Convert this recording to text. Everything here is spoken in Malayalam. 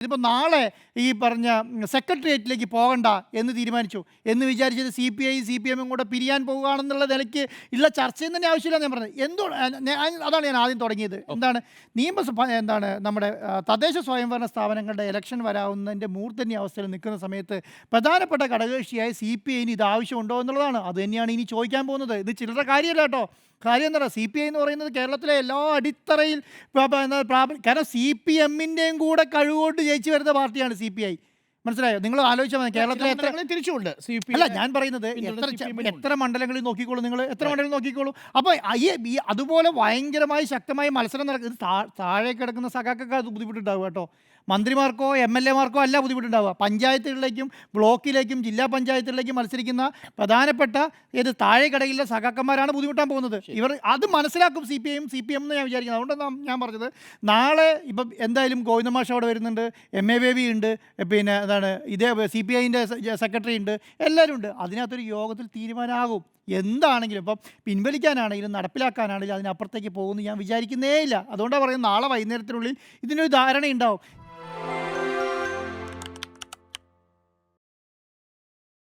ഇതിപ്പോൾ നാളെ ഈ പറഞ്ഞ സെക്രട്ടേറിയറ്റിലേക്ക് പോകണ്ട എന്ന് തീരുമാനിച്ചു. എന്ന് വിചാരിച്ചത് C P I C P എമ്മും കൂടെ പിരിയാൻ പോകുകയാണെന്നുള്ള നിലയ്ക്ക് ഉള്ള ചർച്ചയും തന്നെ ആവശ്യമില്ല ഞാൻ പറഞ്ഞത്. എന്തോ അതാണ് ഞാൻ ആദ്യം തുടങ്ങിയത്. എന്താണ് നിയമസഭ എന്താണ് നമ്മുടെ തദ്ദേശ സ്വയംഭരണ സ്ഥാപനങ്ങളുടെ ഇലക്ഷൻ വരാവുന്നതിന്റെ മൂർധന്യ അവസ്ഥയിൽ നിൽക്കുന്ന സമയത്ത് പ്രധാനപ്പെട്ട ഘടകകക്ഷിയായ സി പി ഐന് ഇത് ആവശ്യമുണ്ടോ എന്നുള്ളതാണ്. അത് തന്നെയാണ് ഇനി ചോദിക്കാൻ പോകുന്നത്. ഇത് ചിലരുടെ കാര്യമല്ല കേട്ടോ. കാര്യം എന്താ പറയുക സി പി ഐ എന്ന് പറയുന്നത് കേരളത്തിലെ എല്ലാ അടിത്തറയിൽ കാരണം സി പി എമ്മിന്റെയും കൂടെ കഴിവുകൊണ്ട് ജയിച്ചു വരുന്ന പാർട്ടിയാണ് സി പി ഐ. മനസ്സിലായോ? നിങ്ങൾ ആലോചിച്ചാൽ മതി. കേരളത്തിലെ എത്ര തിരിച്ചുണ്ട് സി പി അല്ല ഞാൻ പറയുന്നത് എത്ര ച- എത്ര മണ്ഡലങ്ങളിൽ നോക്കിക്കോളൂ നിങ്ങൾ എത്ര മണ്ഡലം നോക്കിക്കോളൂ? അപ്പോൾ ഈ അതുപോലെ ഭയങ്കരമായി ശക്തമായി മത്സരം നടക്കുന്നത് താഴെ കിടക്കുന്ന സഖാക്കൊക്കെ അത് ബുദ്ധിമുട്ടുണ്ടാവുക കേട്ടോ. മന്ത്രിമാർക്കോ എം എൽ എമാർക്കോ അല്ല ബുദ്ധിമുട്ടുണ്ടാവുക. പഞ്ചായത്തുകളിലേക്കും ബ്ലോക്കിലേക്കും ജില്ലാ പഞ്ചായത്തുകളിലേക്കും മത്സരിക്കുന്ന പ്രധാനപ്പെട്ട ഏത് താഴെ കടയിലെ സഖാക്കന്മാരാണ് ബുദ്ധിമുട്ടാൻ പോകുന്നത്. ഇവർ അത് മനസ്സിലാക്കും സി പി ഐയും സി പി എം എന്ന് ഞാൻ വിചാരിക്കുന്നത് അതുകൊണ്ടാണ് ഞാൻ പറഞ്ഞത്. നാളെ ഇപ്പം എന്തായാലും ഗോവിന്ദമാഷ അവിടെ വരുന്നുണ്ട്. എം എ ബേബി ഉണ്ട്. പിന്നെ എന്താണ്? ഇതേ സി പി ഐന്റെ സെക്രട്ടറി ഉണ്ട് എല്ലാവരും ഉണ്ട് അതിനകത്തൊരു യോഗത്തിൽ തീരുമാനമാകും. എന്താണെങ്കിലും ഇപ്പം പിൻവലിക്കാനാണെങ്കിലും നടപ്പിലാക്കാനാണെങ്കിലും അതിനപ്പുറത്തേക്ക് പോകുമെന്ന് ഞാൻ വിചാരിക്കുന്നേ ഇല്ല അതുകൊണ്ടാണ് പറയുന്നത് നാളെ വൈകുന്നേരത്തിനുള്ളിൽ ഇതിനൊരു ധാരണ ഉണ്ടാവും